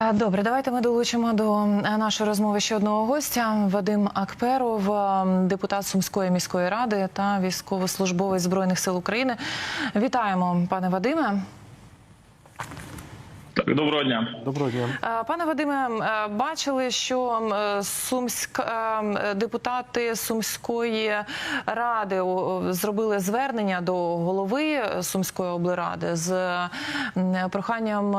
Добре, давайте ми долучимо до нашої розмови ще одного гостя. Вадим Акперов, депутат Сумської міської ради та військовослужбовець збройних сил України. Вітаємо, пане Вадиме. Так, доброго дня. Доброго дня. Е, Пане Вадиме, е, бачили, що е, Сумськ депутати Сумської ради зробили звернення до голови Сумської облради з проханням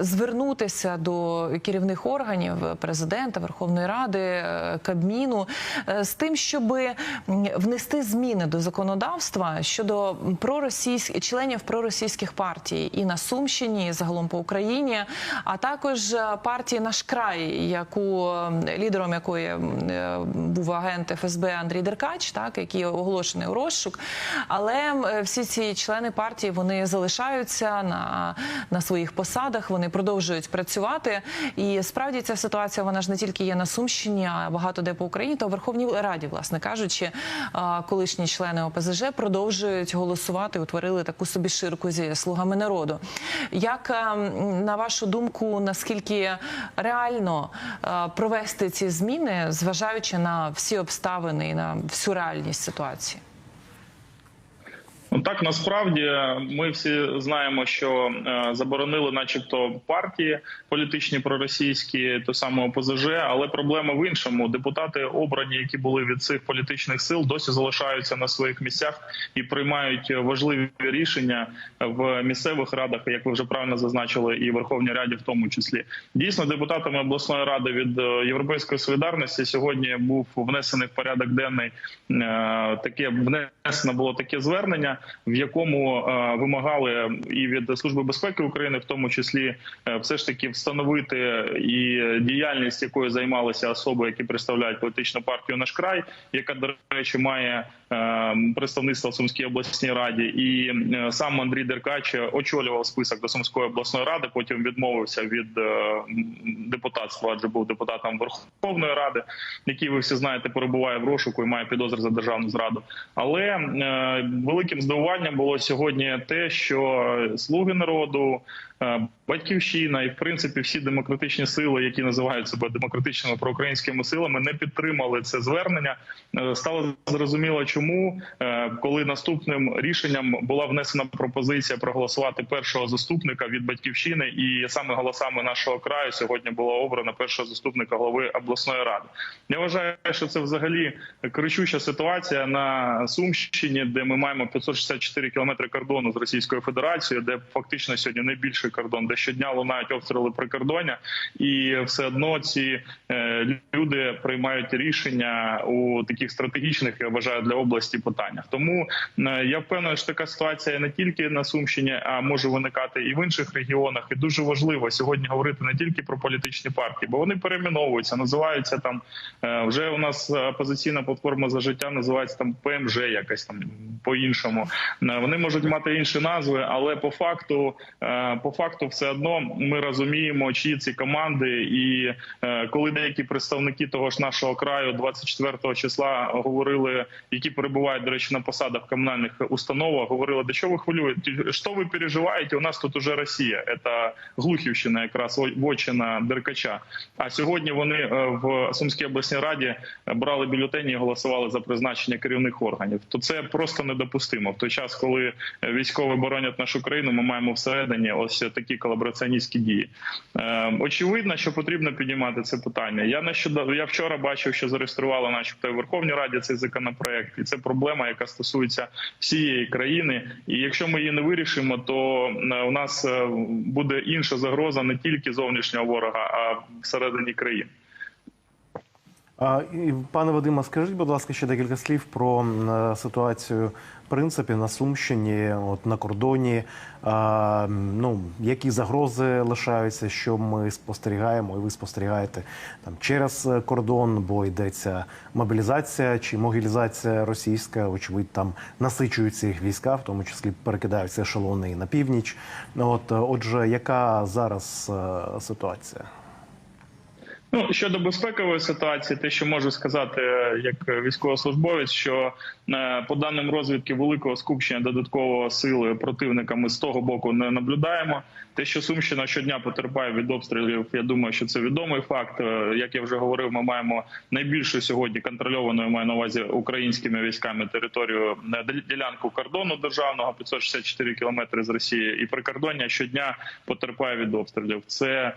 звернутися до керівних органів президента Верховної Ради Кабміну з тим, щоб внести зміни до законодавства щодо проросійських членів проросійських партій і на Сумщині, і загалом по Україні, а також е, партії наш край, яку е, лідером якої е, був агент ФСБ Андрій Деркач, так який оголошений у розшук. Але всі ці члени партії вони залишаються на, на своїх посадах, вони продовжують працювати. І справді ця ситуація вона ж не тільки є на Сумщині, а багато де по Україні. Та у Верховній Раді, власне кажучи, колишні члени ОПЗЖ продовжують голосувати, утворили таку собі ширку зі слугами народу. Як е, м, на вашу думку, наскільки реально е, провести ці зміни, зважаючи на всі обставини і на всю реальність ситуації? Ну так насправді ми всі знаємо, що е, заборонили, начебто, партії політичні проросійські, то саме ОПЗЖ, але проблема в іншому. Депутати обрані, які були від цих політичних сил, досі залишаються на своїх місцях і приймають важливі рішення в місцевих радах, як ви вже правильно зазначили, і в Верховній Раді, в тому числі. Дійсно, депутатами обласної ради від е, Європейської солідарності сьогодні був внесений в порядок денний е, таке внесено було таке звернення, в якому е, вимагали і від служби безпеки України, в тому числі, е, все ж таки встановити і діяльність, якою займалися особи, які представляють політичну партію наш край, яка до речі має е, представництво в Сумській обласній раді, і сам Андрій Деркач очолював список до Сумської обласної ради. Потім відмовився від е, адже був депутатом Верховної Ради, який ви всі знаєте, перебуває в розшуку і має підозри за державну зраду. Але е, великим здивуванням було сьогодні те, що слуги народу. е, Батьківщина і в принципі всі демократичні сили, які називають себе демократичними проукраїнськими силами, не підтримали це звернення. Е, Стало зрозуміло, чому Е, коли наступним рішенням була внесена пропозиція проголосувати першого заступника від батьківщини, і саме голосами нашого краю сьогодні обрано першого заступника голови обласної ради. Я вважаю, що це взагалі кричуща ситуація на Сумщині, де ми маємо 564 кілометри кордону з Російською Федерацією, де фактично сьогодні найбільший кордон, де щодня лунають обстріли прикордоння, і все одно ці е, люди приймають рішення у таких стратегічних, я вважаю, для області питаннях. Тому е, я впевнений, що така ситуація не тільки на Сумщині, а може виникати і в інших регіонах. І дуже важливо сьогодні говорити не тільки про політичні партії, бо вони перейменовуються, називаються там е, вже у нас опозиційна платформа за життя називається там ПМЖ, якась там по іншому. Вони можуть мати інші назви, але по факту, е, по факту, все одно ми розуміємо, чиї ці команди, і е, коли деякі представники того ж нашого краю 24 числа говорили, які перебувають до речі на посадах комунальних установах, говорили, де що ви хвилюєте, що ви переживаєте? У нас тут уже Росія, це Глухівщина, якраз вочина Деркача. А сьогодні вони е, в Сумській обласній раді брали бюлетені і голосували за призначення керівних органів. То це просто недопустимо. В той час, коли військові боронять нашу країну, ми маємо всередині ось такі колабораціоністські дії. Е, очевидно, що потрібно піднімати це питання. Я нещодавно я вчора бачив, що зареєстрували, начебто, в Верховній Раді цей законопроект, і це проблема, яка стосується всієї країни. І якщо ми її не вирішимо, то е, у нас е, буде інша загроза не тільки зовнішнього ворога, а всередині країни. Пане Вадиме, скажіть, будь ласка, ще декілька слів про е, ситуацію в принципі на Сумщині, от на кордоні. Ну які загрози лишаються, що ми спостерігаємо, і ви спостерігаєте там через е, кордон, бо йдеться мобілізація чи могілізація російська, очевидь, там насичуються їх війська, в тому числі перекидаються ешелони і на північ. От, е, отже, яка зараз ситуація? Ну щодо безпекової ситуації, те, що можу сказати е, як військовослужбовець, що е, по даним розвідки великого скупчення додаткового сили противника ми з того боку не наблюдаємо. Те, що Сумщина щодня потерпає від обстрілів, я думаю, що це відомий факт. Е, Як я вже говорив, ми маємо найбільшу сьогодні контрольованою маю на увазі українськими військами територію діл- ділянку кордону державного 564 кілометри з Росії, і прикордоння щодня потерпає від обстрілів. Це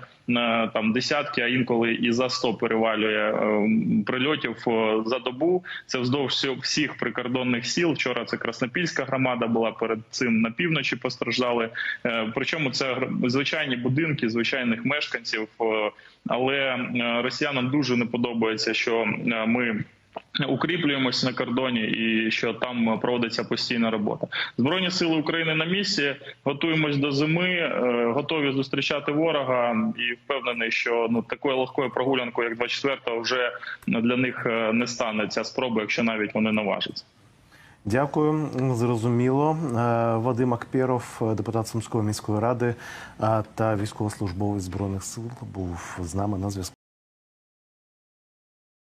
там десятки, а інколи і за 100 перевалює е, прильотів е, за добу. Це вздовж всіх прикордонних сіл. Вчора це Краснопільська громада була перед цим на півночі. Постраждали. Е, Причому це звичайні будинки звичайних мешканців. Але росіянам дуже не подобається, що ми. Укріплюємось на кордоні, і що там проводиться постійна робота. Збройні сили України на місці. Готуємось до зими, е, готові зустрічати ворога, і впевнений, що ну такою легкою прогулянкою, як 24-го, вже для них е, не стане ця спроба, якщо навіть вони наважаться. Дякую, зрозуміло. Е, Вадим Акперов, депутат Сумської міської ради та військовослужбовець збройних сил, був з нами на зв'язку.